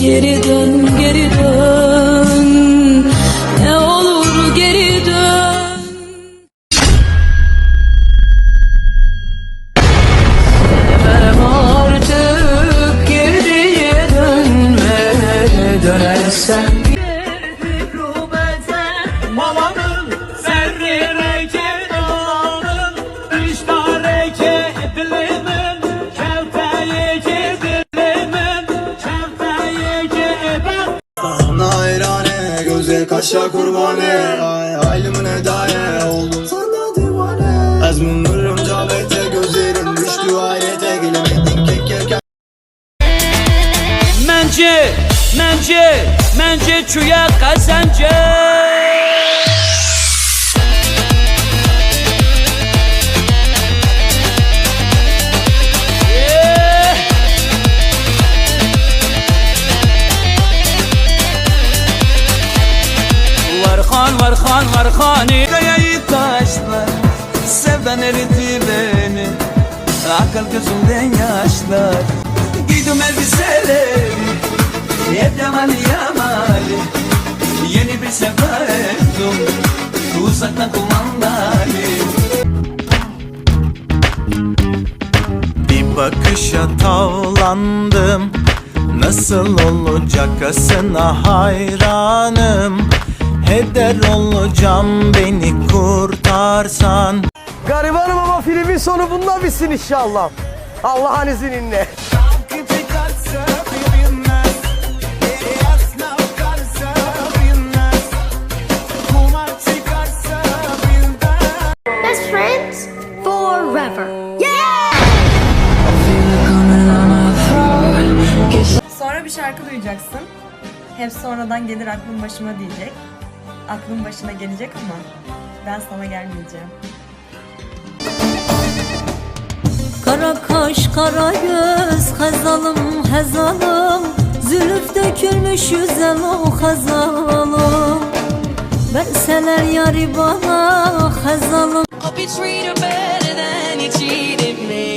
Geri dön, Kaşa kurbane Ay halimin edaye Oldum? Sana divane. Azmın cabete Gözlerin düştü hayrete Gelemedin kek yerken Mence, mence, mence çuya kazancı Varhan, varhani Kayayı taşlar Sevdan eridi beni. Akıl gözümden yaşlar. Giydim elbiseleri Hep yamali yamali. Yeni bir sevda ettim Uzaktan kumandalı Bir bakışa tavlandım. Nasıl olacak asına hayranım Heder olacağım beni kurtarsan Garibanım ama filmin sonu bununla bitsin inşallah. Allah'ın izniyle. Best friends forever. Sonra bir şarkı duyacaksın. Hep sonradan gelir aklım başıma diyecek. Aklın başına gelecek ama ben sana gelmeyeceğim. Kara kaş, kara göz, hazalım, hazalım Zülüf dökülmüş yüzel o hazalım Verseler yari bana hazalım Hope you treat her better than you treated me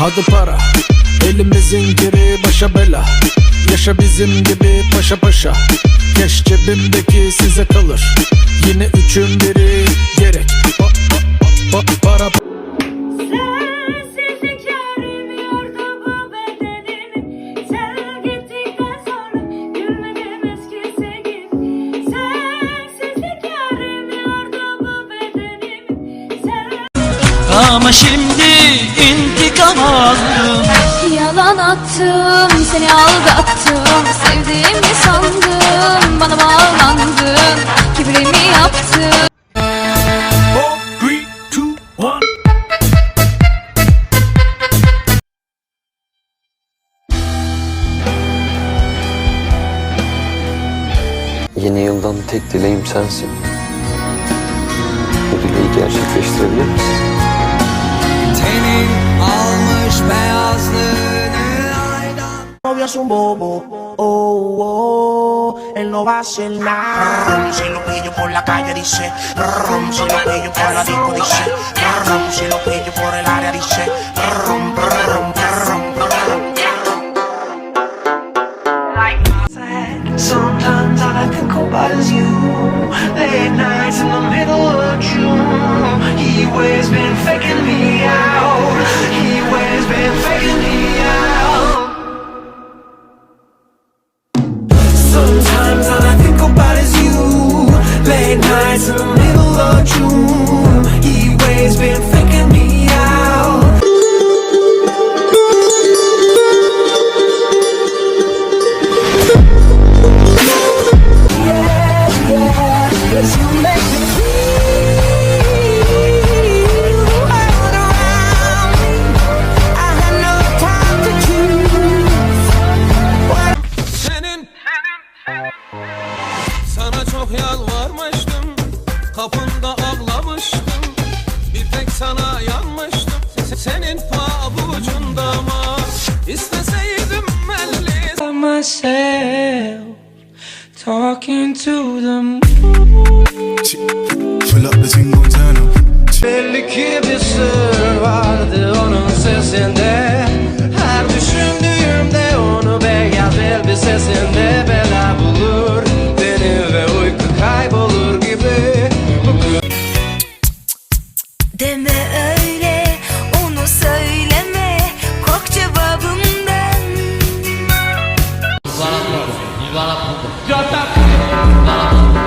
Hadi para Elimizin giri başa bela. Yaşa bizim gibi paşa paşa. Keş cebimdeki size kalır. Yine üçün biri gerek. Pa, pa, pa, Para. Sensizlik yarımıyordu Yalan attım, seni aldattım Sevdiğimi sandım, bana bağlandın Kibrimi yaptım Three, two, one Yeni yıldan tek dileğim sensin. Bu dileği gerçekleştirebilir misin? Novia es un bobo, oh, oh, él no va a hacer nada. Si lo pillo por la calle dice. Rum, si lo pillo por la disco dice. Rum, si lo pillo por el área dice. Rum, brum, brum. Sometimes all I think about is you. Late nights in the middle of June. He always been faking me Sana çok yalvarmıştım Kapında ağlamıştım. Bir tek sana yanmıştım Senin pabucunda ama İsteseydim elli Myself Talking to them. Pull up the jingle turn up. Belli ki bir sır vardı onun sesinde. Her düşündüğümde onu beyaz elbisesinde. Bala puta. Jota. Bala puta.